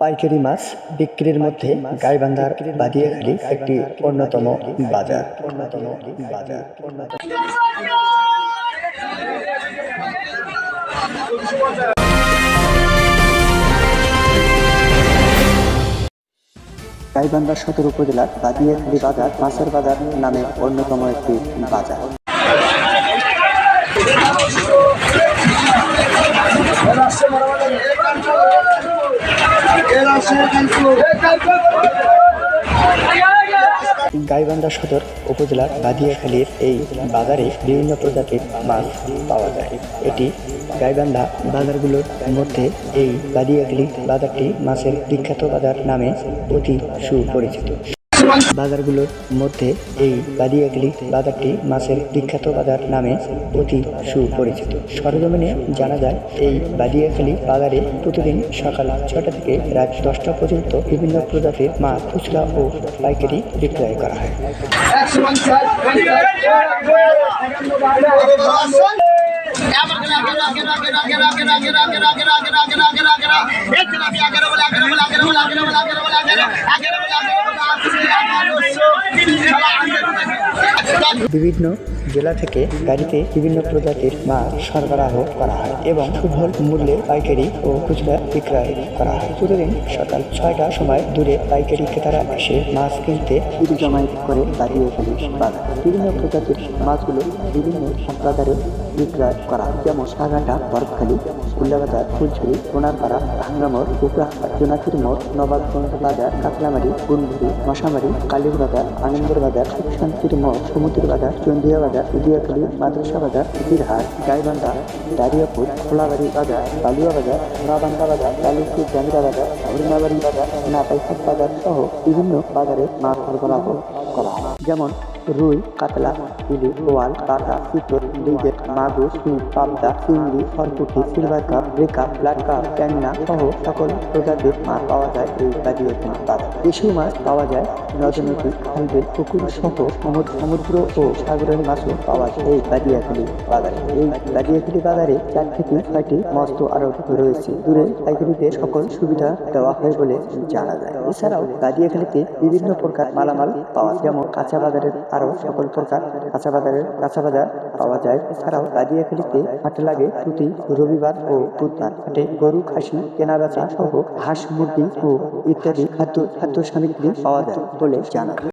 পাইকারি মাছ বিক্রির মধ্যে গাইবান্ধার বাদিয়াখালী একটি অন্যতম বাজার। অন্যতম বাজার। অন্যতম গাইবান্ধা সদর উপজেলার বাদিয়াখালী বাজার মাছের বাজার নামে অন্যতম একটি বাজার। গাইবান্ধা সদর উপজেলার বাদিয়াখালীর এই বাজারে বিভিন্ন প্রজাতির মাছ পাওয়া যায়। এটি গাইবান্ধা বাজারগুলোর মধ্যে এই বাদিয়াখালী বাজারটি মাছের বিখ্যাত বাজার নামে অতি সুপরিচিত। বাজারগুলোর মধ্যে এই বাদিয়াখালী বাজারটি মাছের বিখ্যাত বাজার নামে অতি সুপরিচিত সরজমিনে জানা যায় এই বাদিয়াখালী বাজারে প্রতিদিন সকাল ছটা থেকে রাত দশটা পর্যন্ত বিভিন্ন প্রজাতির মাছ খুচরা ও পাইকারি বিক্রয় করা হয় বিভিন্ন জেলা থেকে গাড়িতে বিভিন্ন প্রজাতির মাছ সরবরাহ করা হয় এবং সুফল মূল্যে পাইকারি ও খুচরা বিক্রয় করা হয়। প্রতিদিন সকাল ছয়টার সময় দূরে পাইকারি ক্রেতারা এসে মাছ কিনতে জমায়েত করে দাঁড়িয়ে ফেলে বিভিন্ন প্রজাতির মাছগুলো বিভিন্ন বাজারে বিক্রয় করা হয়। যেমন সাগাটা বরফখালি, কুল্লাবাজার ফুলছড়ি সোনারপাড়া, ভাঙ্গামোড় কুকরাহাট জোনাকির মোড়, নবাবগঞ্জ বাজার কাতলামারি গুনভুরি মশামারি কালীর বাজার, আনন্দর বাজার শান্তির মোড় বাজার চন্দিয়া বাজার উদিয়াখালী মাদ্রাসা বাজার বীরহাট গাইবান্ধা, দারিয়াপুর, খোলাবাড়ি বাজার বালুয়া বাজার সোনাবান্ধা বাজার লালুপুর জামিরা বাজার হরিণাবাড়ি বাজার নাপাইহাট বাজার সহ বিভিন্ন বাজারে মাছ সরবরাহ করা হয়। যেমন রুই, কাতলা ইলিশ বোয়াল কাটা, চিতল লিগেট মাগুর, শিং, পাবদা, চিংড়ি সরপুটি সিলভার কাপ, রেকা ব্লাড কাপ ট্যাংনা সহ সকল প্রজাতির মাছ পাওয়া যায় এই বাদিয়াখালী বাজার দেশি মাছ পাওয়া যায় নদী নদী খালবিল পুকুর সহ সমুদ্র ও সাগরের মাছও পাওয়া যায় এই বাদিয়াখালী বাজারে। এই বাদিয়াখালী বাজারে চার থেকে ছয়টি মস্ত আড়ত রয়েছে। দূরে পাইকারিদের সকল সুবিধা দেওয়া হয় বলে জানা যায়। এছাড়াও বাদিয়াখালীতে বিভিন্ন প্রকার মালামাল পাওয়া যেমন কাঁচা বাজারের আরও সকল প্রকার কাঁচা বাজারের কাঁচা বাজার পাওয়া যায়। এছাড়াও বাদিয়াখালীতে হাট লাগে প্রতি রবিবার ও বুধবার। হাটে গরু, খাসি, কেনাবেচা সহ হাঁস, মুরগি ও ইত্যাদি খাদ্য খাদ্য সামগ্রী পাওয়া যায় বলে জানা যায়।